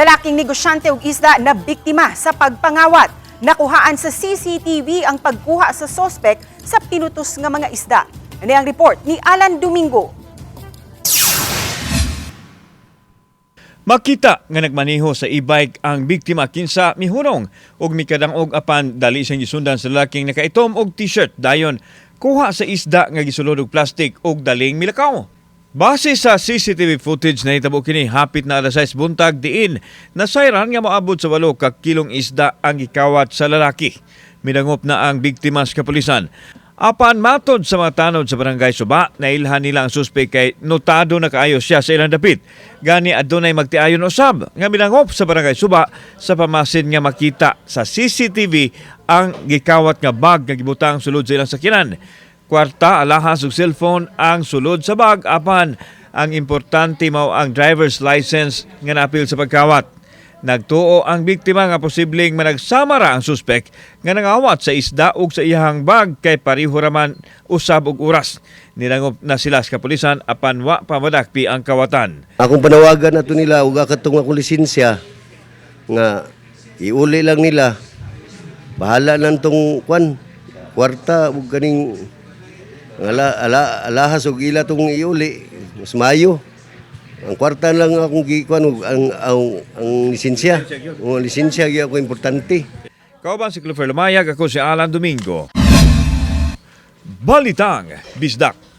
Lalaking negosyante ug isda na biktima sa pagpangawat. Nakuhaan sa CCTV ang pagkuha sa sospek sa pinutos nga mga isda. Ano ang report ni Alan Domingo. Makita nga nagmaneho sa e-bike ang biktima kinsa mihunong ug mikadangog apan dali siyang gisundan sa lalaking nakaitom og t-shirt dayon kuha sa isda nga gisulod og plastic ug daling milakaw. Base sa CCTV footage na hitabo kini hapit na alas 6 buntag diin nasayran nga moabot sa 8 ka kilong isda ang gikawat sa lalaki. Midangop na ang biktima sa kapulisan. Apan matod sa mga tanod sa barangay Suba, nailhan nila ang suspek kay notado na kaayo siya sa ilang dapit. Gani adunay magtiayon usab nga milangop sa barangay Suba sa pamasin nga makita sa CCTV ang gikawat nga bag nga gibutang sulod sa ilang sakinan. Kwarta, alahas ug cellphone ang sulod sa bag apan ang importante mao ang driver's license nga napil sa pagkawat. Nagtuo ang biktima nga posibleng managsama ra ang suspek nga nangawat sa isda ug sa iyahang bag kay pareho raman usab og oras. Nilangop na sila sa kapulisan apan wa pa madakpi ang kawatan. Akong panawagan na to nila ug akatong akong lisensya nga iuli lang nila. Bahala lang tong kwan kwarta ug kaning ala, ala, alahas ug ila tong iuli mas mayo. Ang kwarta lang akong gikuan ug ang ang, ang lisensya. Ang lisensya gyud ako importante. Kauban si Clover Lumayag, ako si Alan Domingo. Balitang Bisdak.